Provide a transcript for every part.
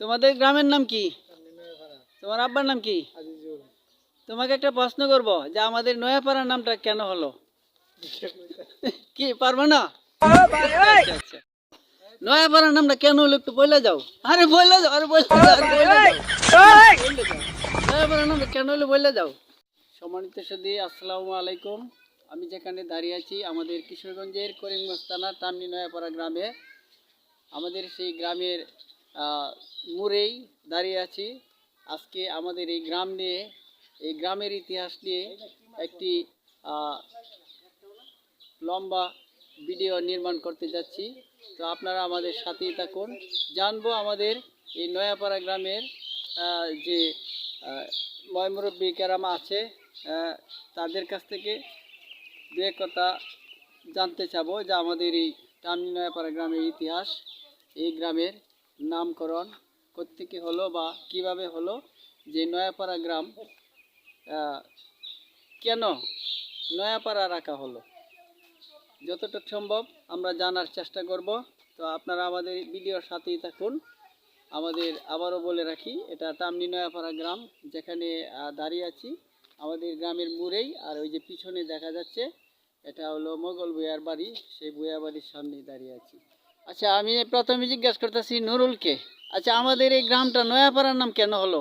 তোমাদের গ্রামের নাম কি? তোমার আব্বার নাম কি? তোমাকে একটা প্রশ্ন করব যে আমাদের নয়াপাড়ার নামটা কেন হলো? কি, পারব না। নয়াপাড়ার নামটা কেন হলো একটু বলে যাও আরে বলে যাও আরে বলে। নয়াপাড়ার নামটা কেন হলো বলে যাও সম্মানিত সদী, আসসালামু আলাইকুম। আমি যেখানে দাঁড়িয়ে আছি, আমাদের কিশোরগঞ্জের করিমগঞ্জ থানার টামনি নয়াপাড়া গ্রামে। আমাদের সেই গ্রামের মোড়েই দাঁড়িয়ে আছি। আজকে আমাদের এই গ্রাম নিয়ে, এই গ্রামের ইতিহাস নিয়ে একটি লম্বা ভিডিও নির্মাণ করতে যাচ্ছি। তো আপনারা আমাদের সাথেই থাকুন। জানব আমাদের এই নয়াপাড়া গ্রামের যে ময়মুরব্বী কেরামা আছে তাদের কাছ থেকে দু কথা জানতে চাবো যে আমাদের এই টামনি নয়াপাড়া গ্রামের ইতিহাস, এই গ্রামের নামকরণ কোত্থেকে হলো বা কীভাবে হলো যে নয়াপাড়া গ্রাম কেন নয়াপাড়া রাখা হলো? যতটুকু সম্ভব আমরা জানার চেষ্টা করব। তো আপনারা আমাদের ভিডিওর সাথেই থাকুন। আমাদের আবারও বলে রাখি, এটা টামনি নয়াপাড়া গ্রাম, যেখানে দাঁড়িয়ে আছি। আমাদের গ্রামের মুড়েই, আর ওই যে পিছনে দেখা যাচ্ছে, এটা হলো মোগল ভূয়ার বাড়ি, সেই ভূয়া বাড়ির সামনেই দাঁড়িয়ে আছি। আচ্ছা আমি প্রথমে জিজ্ঞেস করতেছি নুরুলকে। আচ্ছা আমাদের এই গ্রামটা নয়াপাড়ার নাম কেন হলো?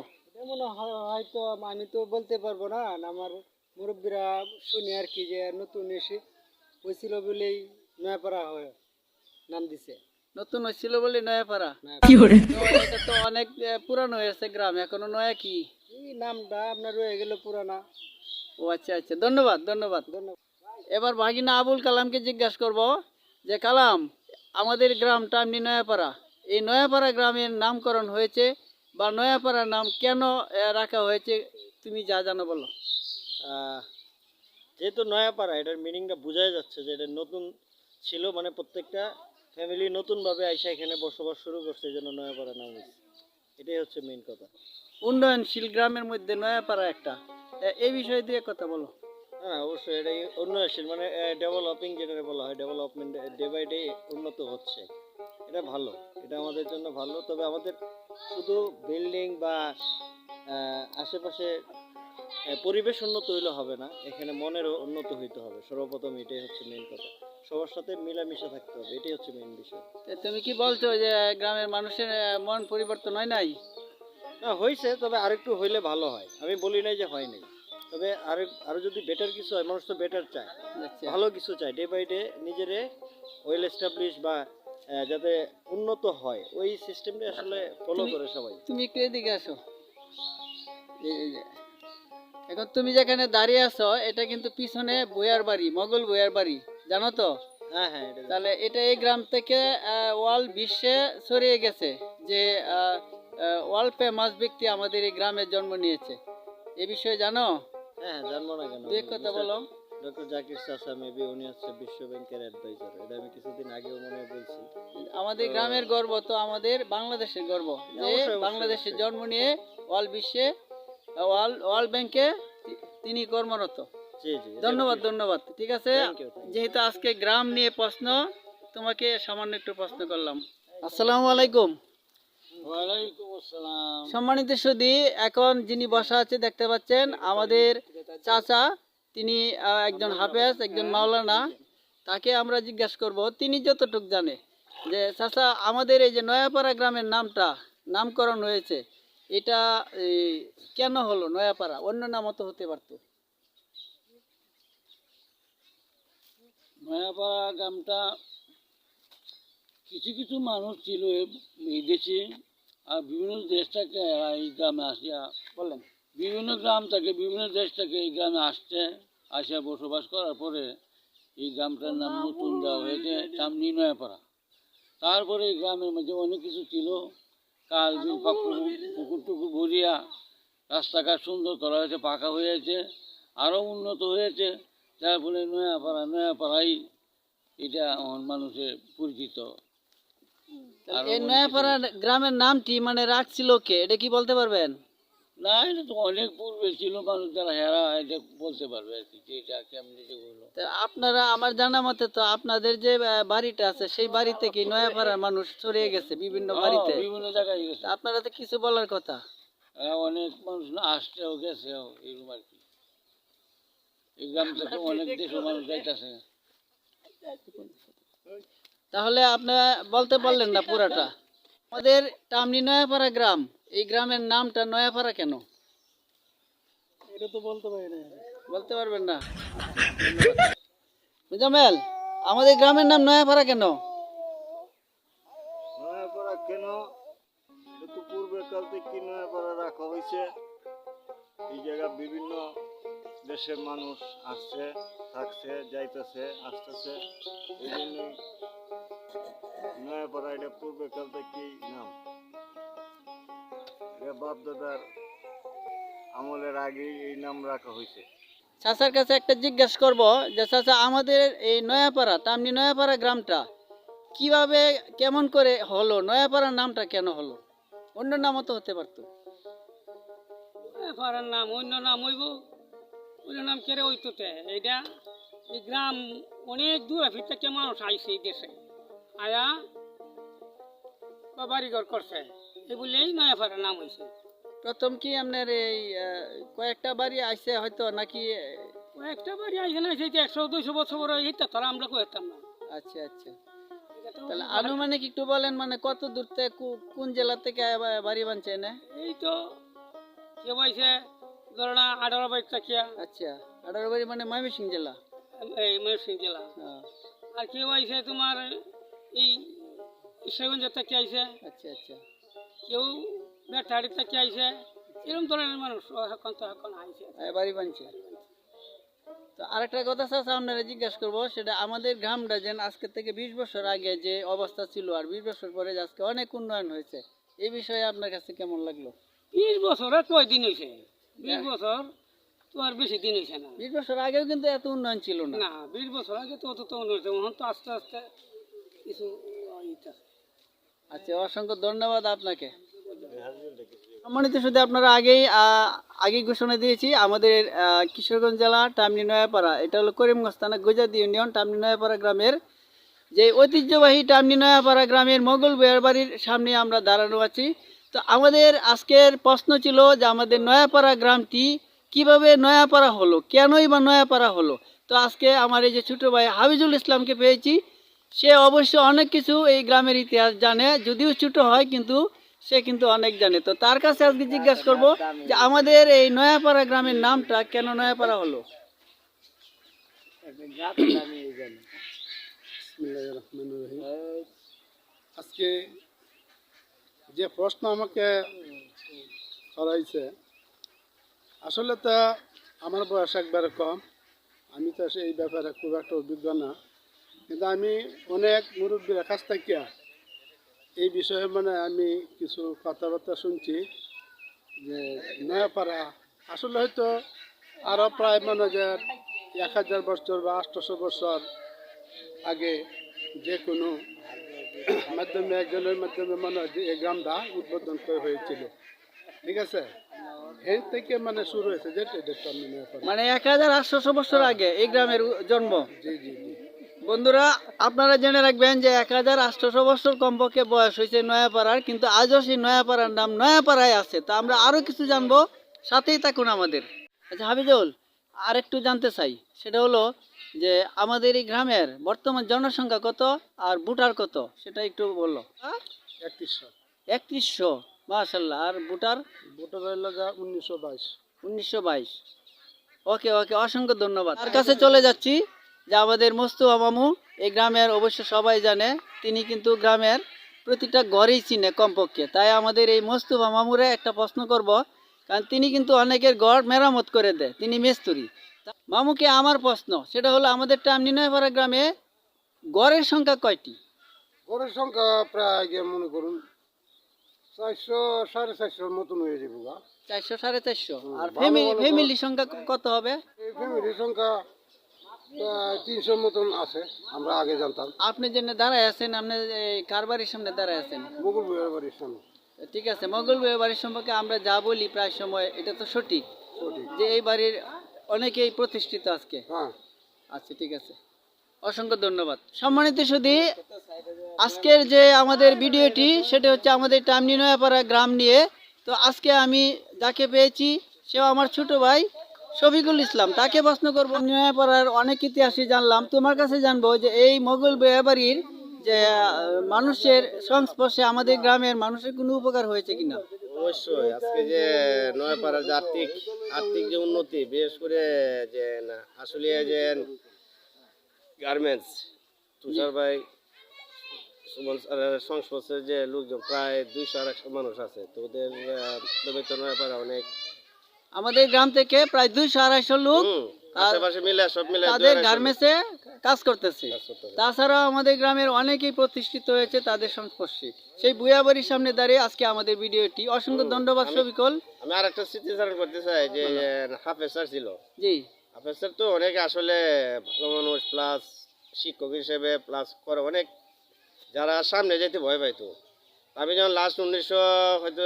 মনে হয়তো আমি তো বলতে পারব না আমার মুরব্বীরা শুনি আর কি যে নতুন এসে হয়েছিল বলেই নয়াপাড়া হয় নাম দিছে। নতুন হয়েছিল বলে নয়াপাড়া? এটা তো অনেক পুরানো হয়েছে গ্রাম এখনও নয়া কি? এই নামটা আপনার রয়ে গেল পুরানা। ও আচ্ছা আচ্ছা ধন্যবাদ ধন্যবাদ। ধন্যবাদ। এবার ভাগিনা আবুল কালামকে জিজ্ঞাসা করব যে কালাম আমাদের গ্রামটা এমনি নয়াপাড়া। এই নয়াপাড়া গ্রামের নামকরণ হয়েছে বা নয়াপাড়ার নাম কেন রাখা হয়েছে তুমি যা জানো বলো। যেহেতু নয়াপাড়া এটার মিনিংটা বোঝাই যাচ্ছে যে এটা নতুন ছিল মানে প্রত্যেকটা ফ্যামিলি নতুনভাবে আইসা এখানে বসবাস শুরু করছে এই জন্য নয়াপাড়া নাম হয়েছে। এটাই হচ্ছে মেন কথা। উন্নয়নশীল গ্রামের মধ্যে নয়াপাড়া একটা। এই বিষয়ে দিয়ে কথা বলো। হ্যাঁ অবশ্যই এটাই উন্নয়নশীল মানে ডেভেলপিং যেটা বলা হয় ডেভেলপমেন্ট ডে বাই ডে উন্নত হচ্ছে। এটা ভালো এটা আমাদের জন্য ভালো। তবে আমাদের শুধু বিল্ডিং বা আশেপাশে পরিবেশ উন্নত হইলে হবে না এখানে মনেরও উন্নত হইতে হবে। সর্বপ্রথম এটাই হচ্ছে মেন কথা। সবার সাথে মিলামিশে থাকতে হবে এটাই হচ্ছে মেন বিষয়। তুমি কি বলছো যে গ্রামের মানুষের মন পরিবর্তন হয় নাই? না হয়েছে তবে আরেকটু হইলে ভালো হয়। আমি বলি নাই যে হয় নাই। তবে আরও আরও যদি বেটার কিছু হয় মানুষ তো বেটার চায়। আচ্ছা। ভালো কিছু চাই ডে বাই ডে নিজেরে ওয়েল এস্টাবলিশ বা যাতে উন্নত হয় ওই সিস্টেমটা আসলে ফলো করে সবাই। তুমি একটু এদিকে আসো। এখন তুমি যেখানে দাঁড়িয়ে আছো এটা কিন্তু পিছনে বইয়ার বাড়ি মগল বইয়ার বাড়ি জানো তো? হ্যাঁ হ্যাঁ তাহলে এটা এই গ্রাম থেকে ওয়াল বিশ্বে ছড়িয়ে গেছে যে ওয়াল ফেমাস ব্যক্তি আমাদের এই গ্রামে জন্ম নিয়েছে। এ বিষয়ে জানো? হ্যাঁ জানব না কেন? এক কথা বলো। ডক্টর জাকির চাচা মেবি উনি হচ্ছে বিশ্ব ব্যাংকের অ্যাডভাইজার এটা আমি কিছুদিন আগেও মনে বলছি। আমাদের গ্রামের গর্ব তো আমাদের বাংলাদেশের গর্ব যে অবশ্যই, অবশ্যই, বাংলাদেশে জন্ম নিয়ে ওয়াল বিশ্বে ওয়াল ব্যাংকে তিনি কর্মরত। জি জি এটা ধন্যবাদ ধন্যবাদ। ঠিক আছে. যেহেতু আজকে গ্রাম নিয়ে প্রশ্ন তোমাকে সামান্য একটু প্রশ্ন করলাম। আসসালামু আলাইকুম। সম্মানিত সুদী এখন যিনি বসা আছে দেখতে পাচ্ছেন আমাদের চাচা তিনি একজন হাফেজ একজন মাওলানা। তাকে আমরা জিজ্ঞাসা করব তিনি যতটুক জানে যে চাচা আমাদের এই যে নয়াপাড়া গ্রামের নামটা নামকরণ হয়েছে এটা কেন হলো নয়াপাড়া? অন্য নামও তো হতে পারতো। নয়াপাড়া গ্রামটা কিছু কিছু মানুষ ছিল এই দেশে আর বিভিন্ন দেশ থেকে এই গ্রামে আসিয়া বলেন। বিভিন্ন গ্রাম থেকে বিভিন্ন দেশ থেকে এই গ্রামে আসছে আসিয়া বসবাস করার পরে এই গ্রামটার নাম নতুন দেওয়া হয়েছে সামনি নয়াপাড়া তারপরে এই গ্রামের মধ্যে অনেক কিছু ছিল। কাল বিল পুকুর পুকুর টুকুর ভরিয়া রাস্তাঘাট সুন্দর করা হয়েছে পাকা হয়েছে আরও উন্নত হয়েছে যার ফলে নয়াপাড়া নয়াপাড়াই এটা আমার মানুষের পরিচিত। এই নয়াপাড়া গ্রামের নামটি মানে রাখছিল কে? এটা কি বলতে পারবেন? না এটা তো অনেক পূর্বে ছিল মানুষ যারা হেরা এটা বলতে পারবে আর কি এটা কেমনি যে হলো। আপনারা আমার জানা মতে তো আপনাদের যে বাড়িটা আছে সেই বাড়িতে কি নয়াপাড়ার মানুষ ছড়িয়ে গেছে বিভিন্ন বাড়িতে? হ্যাঁ, বিভিন্ন জায়গায় গেছে। আপনারা তো কিছু বলার কথা। হ্যাঁ, অনেক মানুষ না গেছেও এরকম আর কি। এই গ্রাম থেকে অনেক দেশের মানুষ যাইতেছে। তাহলে আপনারা বলতে পারলেন না পুরাটা। আমাদের টামনি নয়াপাড়া গ্রাম এই গ্রামের নামটা নয়াপাড়া কেন? এটা তো বলতে পারি না বলতে পারবেন না। মুজামেল আমাদের গ্রামের নাম নয়াপাড়া কেন? নয়াপাড়া কেন? কাল থেকে নয়াপাড়া রাখা হয়েছে। এই জায়গা বিভিন্ন দেশের মানুষ আসছে থাকছে যাইতেছে আসতেছে। এই জন্যই নয়াপাড়া এটা পূর্বে কাল থেকেই নাম। এটা বাপ দাদার আমলের আগেই এই নাম রাখা হয়েছে। চাচার কাছে একটা জিজ্ঞেস করব যে চাচা আমাদের এই নয়াপাড়া টামনি নয়াপাড়া গ্রামটা কীভাবে কেমন করে হলো? নয়াপাড়ার নামটা কেন হলো? অন্য নামও তো হতে পারতো। পাড়ার নাম অন্য নাম হইব? অন্য নাম কেড়ে হইতো এইটা এই গ্রাম অনেক দূর ফির থেকে মানুষ আইছে এই দেশে। আয়া বা বাড়িঘর করছে। এই বলেই নয়া পাড়ার নাম হয়েছে প্রথম কি আপনার এই কয়েকটা বাড়ি আইছে হয়তো নাকি? একটা বাড়ি আইছে না সেই একশো দুইশো বছর বড় হইতে তারা আমরা কইতাম না। আচ্ছা আচ্ছা। তাহলে আনুমানিক একটু বলেন মানে কত দূর থেকে কোন জেলা থেকে বাড়ি বানছে না? এই তো কেউ আইছে ধরো না আঠারো বাইশ টাকিয়া আচ্ছা আঠারো বাড়ি মানে ময়মনসিং জেলা? এই ময়ূরসিং জেলা। হ্যাঁ, আর কেউ আইছে তোমার এই ঈশ্বরগঞ্জ থেকে আইছে? আচ্ছা আচ্ছা। কেউ বেটারি থেকে আইছে? এরকম ধরনের মানুষ এখন তো এখন হ্যাঁ, বাড়ি বানছে। তো আরেকটা কথা চাচা আপনারা জিজ্ঞাসা করব সেটা আমাদের গ্রামটা যেন আজকে থেকে বিশ বছর আগে যে অবস্থা ছিল আর বিশ বছর পরে আজকে অনেক উন্নয়ন হয়েছে এই বিষয়ে আপনার কাছে কেমন লাগল? বিশ বছর আর কয় দিন হয়েছে বিশ বছর তো আর বেশি দিন হয়েছে না। বিশ বছর আগেও কিন্তু এত উন্নয়ন ছিল না। না বিশ বছর আগে তো অত তো উন্নত হয়েছে এখন তো আস্তে আস্তে কিছু আচ্ছা অসংখ্য ধন্যবাদ আপনাকে। সম্মানিত শুধু আপনারা আগেই আগেই ঘোষণা দিয়েছি আমাদের কিশোরগঞ্জ জেলা টামনি নয়াপাড়া এটা হলো করিমগঞ্জ থানা গুজাদি ইউনিয়ন টামনি নয়াপাড়া গ্রামের যে ঐতিহ্যবাহী টামনি নয়াপাড়া গ্রামের মোগল বইয়ের বাড়ির সামনে আমরা দাঁড়ানো আছি। তো আমাদের আজকের প্রশ্ন ছিল যে আমাদের নয়াপাড়া গ্রামটি কীভাবে নয়াপাড়া হলো কেনই বা নয়াপাড়া হলো? তো আজকে আমার এই যে ছোটো ভাই হাবিজুল ইসলামকে পেয়েছি। সে অবশ্য অনেক কিছু এই গ্রামের ইতিহাস জানে, যদিও ছোট হয়, কিন্তু সে কিন্তু অনেক জানে। তো তার কাছে আজকে জিজ্ঞাসা করব যে আমাদের এই নয়াপাড়া গ্রামের নামটা কেন নয়াপাড়া হলো? আজকে যে প্রশ্ন আমাকে করাইছে আসলে তো আমার বয়স একবারে কম, আমি তো এই ব্যাপারে খুব একটা অভিজ্ঞ না। কিন্তু আমি অনেক মুরব্বীর কাছ থেকে এই বিষয়ে মানে আমি কিছু কথাবার্তা শুনছি যে নয়াপাড়া আসলে হয়তো আরও প্রায় মনে যে এক হাজার বছর বা আটশোশো বছর আগে যে কোনো মাধ্যমে একজনের মাধ্যমে মানে যে এই গ্রামটা উদ্বোধন করে হয়েছিল। ঠিক আছে? এর থেকে মানে শুরু হয়েছে আমি মানে এক হাজার আটশোশো বছর আগে এই গ্রামের জন্ম। জি জি। বন্ধুরা আপনারা জেনে রাখবেন যে এক হাজার আটশোশো বছর কমপক্ষে বয়স হয়েছে নয়াপাড়ার কিন্তু আজও সেই নয়াপাড়ার নাম নয়াপাড়ায় আছে। তা আমরা আরও কিছু জানব সাথেই থাকুন আমাদের। আচ্ছা হাবিজুল আর একটু জানতে চাই। সেটা হলো যে আমাদের এই গ্রামের বর্তমান জনসংখ্যা কত আর ভোটার কত? সেটা একটু বলল একত্রিশশো। একত্রিশশো মার্শাল্লাহ আর ভোটার? ভোটার হইল উনিশশো বাইশ। উনিশশো বাইশ। ওকে ওকে অসংখ্য ধন্যবাদ। তার কাছে চলে যাচ্ছি। যে আমাদের মোস্তফা মামু এই গ্রামের অবশ্য সবাই জানে তিনি কিন্তু গ্রামের প্রতিটা ঘরেই চিনে কমপক্ষে। তাই আমাদের এই মোস্তফা মামুরে একটা প্রশ্ন করব কারণ তিনি কিন্তু অনেকের ঘর মেরামত করে দেয় তিনি মেস্তুরি। মামুকে আমার প্রশ্ন সেটা হলো আমাদের টামনি নয়পাড়া গ্রামে গড়ের সংখ্যা কয়টি? গড়ের সংখ্যা প্রায় মনে করুন চারশো সাড়ে চারশোর মতন হয়ে যাবে চারশো সাড়ে চারশো। আর ফ্যামিলি ফ্যামিলি সংখ্যা কত হবে? ফ্যামিলির সংখ্যা তিনশোর মতন আছে আমরা আগে জানতাম। আপনি যেন দাঁড়ায় আছেন আপনি এই কার বাড়ির সামনে দাঁড়ায় আছেন। বইয়ের বাড়ির সামনে। ঠিক আছে মঙ্গল বিয়ে বাড়ির সম্পর্কে আমরা যা বলি প্রায় সময় এটা তো সঠিক। যে এই বাড়ির অনেকেই প্রতিষ্ঠিত আজকে। হ্যাঁ। আচ্ছা ঠিক আছে। অসংখ্য ধন্যবাদ। সম্মানিত সুধী আজকের যে আমাদের ভিডিওটি সেটা হচ্ছে আমাদের টামনি নয়াপাড়া গ্রাম নিয়ে। তো আজকে আমি যাকে পেয়েছি সেও আমার ছোট ভাই। শফিকুল ইসলাম, তাকে প্রশ্ন করব নয়াপাড়ার অনেক ইতিহাসই জানলাম, তোমার কাছে জানব যে এই মোগল ব্যাপারীর যে মানুষের সংস্পর্শে আমাদের গ্রামের মানুষের কোনো উপকার হয়েছে কিনা? অবশ্যই, আজকে যে নয়াপাড়ার যে আর্থিক আর্থিক যে উন্নতি, বিশেষ করে যে আসলে যে গার্মেন্টস, তুষার ভাই সংস্পর্শের যে লোকজন, প্রায় দুইশো আড়াইশো মানুষ আছে, তো ওদের নয়াপাড়া অনেক আমাদের গ্রাম থেকে প্রায় দুইশো আড়াইশো লোক তাদের 200 গার্মেন্টসে কাজ করতেছে। কাজ করতেছে। তাছাড়াও আমাদের গ্রামের অনেকেই প্রতিষ্ঠিত হয়েছে তাদের সংস্পর্শে। সেই বুয়াবাড়ির সামনে দাঁড়িয়ে আজকে আমাদের ভিডিওটি। অসংখ্য ধন্যবাদ সবিকল আমি আর একটা স্মৃতিচারণ করতে চাই যে হাফেজ স্যার ছিল। জি। হাফেজ স্যার তো অনেক আসলে ভালো মানুষ প্লাস শিক্ষক হিসেবে প্লাস করে অনেক। যারা সামনে যেতে ভয় পাইতো। আমি যখন লাস্ট উনিশশো হয়তো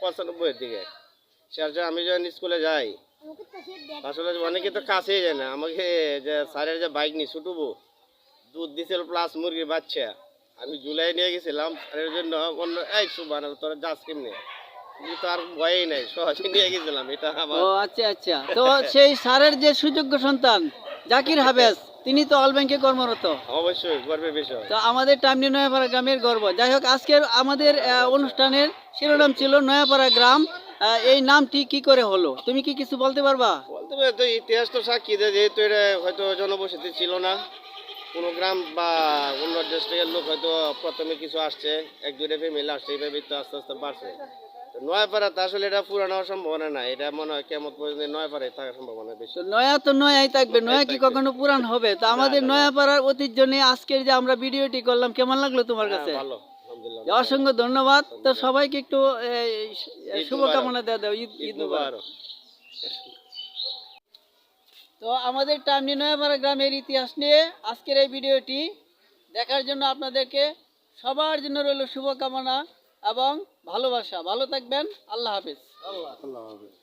পঁচানব্বইয়ের দিকে স্যার আমি যখন স্কুলে যাই আসলে অনেকে তো কাছেই যায় না। আমাকে যে স্যারের যে বাইক নিয়ে ছুটবো দুধ দিছিল প্লাস মুরগির বাচ্চা। আমি জুলাই নিয়ে গেছিলাম স্যারের জন্য অন্য এই সুবান তোরা যাস কেমনে? কিন্তু ভয়ই নাই সহজে নিয়ে গেছিলাম এটা আমার ও আচ্ছা আচ্ছা। তো সেই স্যারের যে সুযোগ্য সন্তান জাকির হাবেজ তিনি তো অল ব্যাংকে কর্মরত। অবশ্যই গর্বের বিষয়। তো আমাদের টামনি নয়াপাড়া গ্রামের গর্ব। যাই হোক আজকের আমাদের আহ, অনুষ্ঠানের শিরোনাম ছিল নয়াপাড়া গ্রাম এই নামটি কি করে হলো? তুমি কি কিছু বলতে পারবা? বলতে পারে তো ইতিহাস তো সাক্ষী দেয় যেহেতু এটা হয়তো জনবসতি ছিল না কোনো গ্রাম বা অন্য ডিস্ট্রিক্টের লোক হয়তো প্রথমে কিছু আসছে এক দুইটা ফ্যামিলি আসছে এইভাবে তো আস্তে আস্তে বাড়ছে। নয়াপাড়া তো আসলে এটা পুরানো সম্ভাবনা না এটা মনে হয় কেমন পর্যন্ত নয়াপাড়ায় থাকার সম্ভাবনা বেশি। নয়া তো নয়াই থাকবে নয়া কি কখনো পুরান হবে? তো আমাদের নয়াপাড়ার ঐতিহ্য নিয়ে আজকের যে আমরা ভিডিওটি করলাম কেমন লাগল তোমার কাছে? ভালো। অসংখ্য ধন্যবাদ। তো সবাইকে একটু শুভকামনা দেওয়া দাও ঈদ ঈদ মুবারক। তো আমাদের টামনি নয়াপাড়া গ্রামের ইতিহাস নিয়ে আজকের এই ভিডিওটি দেখার জন্য আপনাদেরকে সবার জন্য রইল শুভকামনা এবং ভালোবাসা। ভালো থাকবেন। আল্লাহ হাফিজ। আল্লাহ হাফেজ।